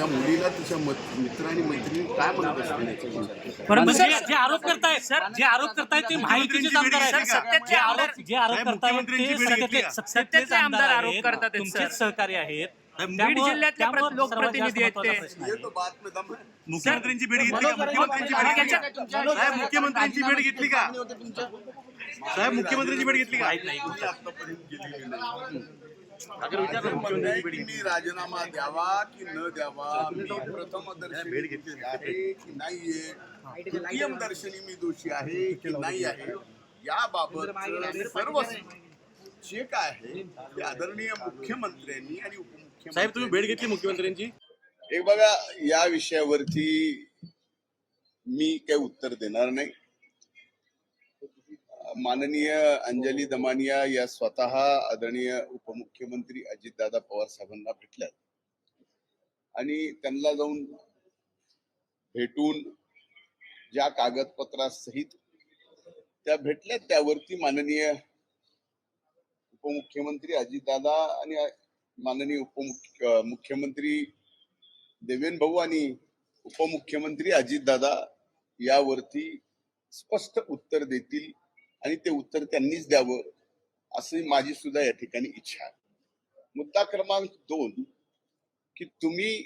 त्या मुलीला तिच्या मत- मित्र आणि मैत्रिणी काय म्हणत असतील? परंतु सर, जे आरोप करतायत सर, जे आरोप करतायत ते माहितीचेच आमदार आहेत. जे आरोप आमदार- जे आरोप करतायत ते भेट घेतली सत्तेतले आमदार आरोप करतात तुमचेच. सहकारी आहेत. बीड प्रति- लोकप्रतिनिधी आहेत ते. मुख्यमंत्र्यांची भेट घेतली का? मुख्यमंत्र्यांची भेट घेतली का? साहेब मुख्यमंत्र्यांची भेट घेतली का? भेट मी राजीनामा द्यावा की न द्यावा मी प्रथम दर्शनी दोषी आहे की नाहीये. द्वितीयम दर्शनी मी दोषी आहे की नाही आहे याबाबत सर्व जे काय आहे ते आदरणीय मुख्यमंत्र्यांनी आणि उपमुख्यमंत्री साहेब तुम्ही भेट घेतली मुख्यमंत्र्यांची? एक बघा या विषयावरती मी काही उत्तर देणार नाही. माननीय अंजली दमानिया या स्वतः आदरणीय उपमुख्यमंत्री अजितदादा पवार साहेबांना भेटल्यात. आणि त्यांना जाऊन भेटून ज्या कागदपत्रासहित त्या भेटल्यात त्यावरती माननीय उपमुख्यमंत्री अजितदादा आणि माननीय उपमुख्य मुख्यमंत्री देवेंद्र भाऊ आणि उपमुख्यमंत्री अजितदादा यावरती स्पष्ट उत्तर देतील आणि ते उत्तर त्यांनीच द्यावं अशी माझी सुद्धा या ठिकाणी इच्छा आहे. मुद्दा क्रमांक दोन की तुम्ही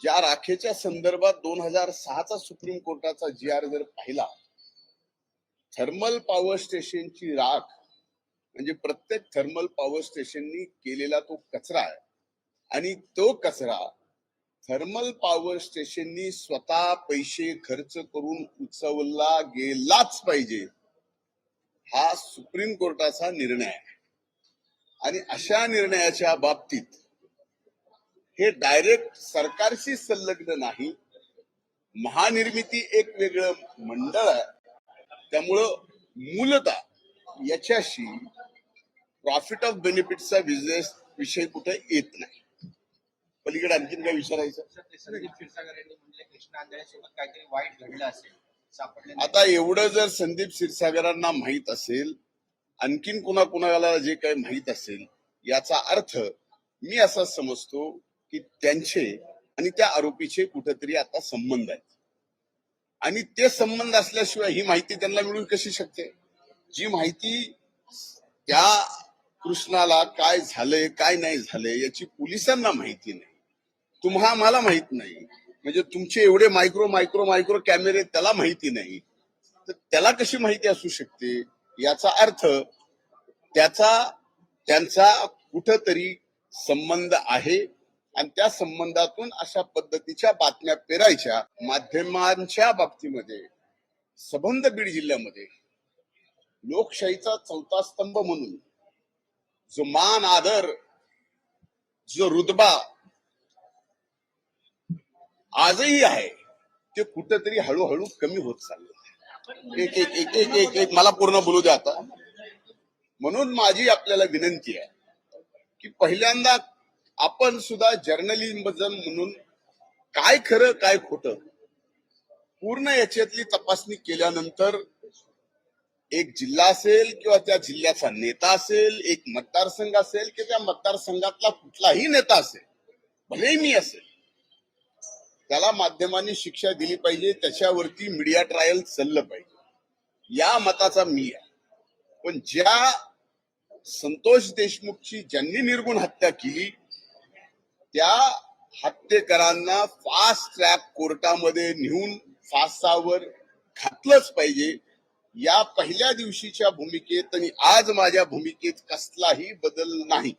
ज्या राखेच्या संदर्भात दोन हजार सहाचा सुप्रीम कोर्टाचा जी आर जर पाहिला थर्मल पॉवर स्टेशनची राख म्हणजे प्रत्येक थर्मल पॉवर स्टेशननी केलेला तो कचरा आहे आणि तो कचरा थर्मल पॉवर स्टेशननी स्वतः पैसे खर्च करून उचवला गेलाच पाहिजे. हा सुप्रीम कोर्टाचा निर्णय आहे. आणि अशा निर्णयाच्या बाबतीत हे डायरेक्ट सरकारशी संलग्न नाही महानिर्मिती एक वेगळं मंडळ आहे. त्यामुळं मूलतः याच्याशी प्रॉफिट ऑफ बेनिफिटचा बिझनेस विषय कुठे येत नाही. पलीकडे आणखीन काय विचारायचं? कृष्णा काहीतरी वाईट घडलं असेल. आता एवढं जर संदीप क्षीरसागरांना माहीत असेल आणखीन कुणा कुणाला जे काही माहीत असेल याचा अर्थ मी असा समजतो की त्यांचे आणि त्या आरोपीचे कुठेतरी आता संबंध आहेत. आणि ते संबंध असल्याशिवाय ही माहिती त्यांना मिळू कशी शकते? जी माहिती त्या कृष्णाला काय झालंय काय नाही झालंय याची पोलिसांना माहिती नाही. तुम्हा मला माहीत नाही. म्हणजे तुमचे एवढे मायक्रो मायक्रो मायक्रो कॅमेरे त्याला माहिती नाही. तर त्याला कशी माहिती असू शकते? याचा अर्थ त्याचा त्यांचा कुठंतरी संबंध आहे आणि त्या संबंधातून अशा पद्धतीच्या बातम्या पेरायच्या माध्यमांच्या बाबतीमध्ये सबंध बीड जिल्ह्यामध्ये. लोकशाहीचा चौथा स्तंभ म्हणून जो मान आदर जो रुतबा आजही आहे. ते कुठंतरी हळूहळू कमी होत चाललं एक एक एक एक एक एक मला पूर्ण बोलू द्या आता. म्हणून माझी आपल्याला विनंती आहे की पहिल्यांदा आपण सुद्धा जर्नलिझम म्हणून काय खरं काय खोटं पूर्ण याच्यातली तपासणी केल्यानंतर एक जिल्हा असेल किंवा त्या जिल्ह्याचा नेता असेल एक मतदारसंघ असेल किंवा त्या मतदारसंघातला कुठलाही नेता असेल भलेही मी असेल त्याला माध्यमांनी शिक्षा दिली पाहिजे त्याच्यावरती मीडिया ट्रायल चाललं पाहिजे. या मताचा मी आहे. पण ज्या संतोष देशमुखची ज्यांनी निर्गुण हत्या केली त्या हत्येकरांना फास्ट ट्रॅक कोर्टामध्ये नेऊन फासावर घातलंच पाहिजे. या पहिल्या दिवशीच्या भूमिकेत आणि आज माझ्या भूमिकेत कसलाही बदल नाही.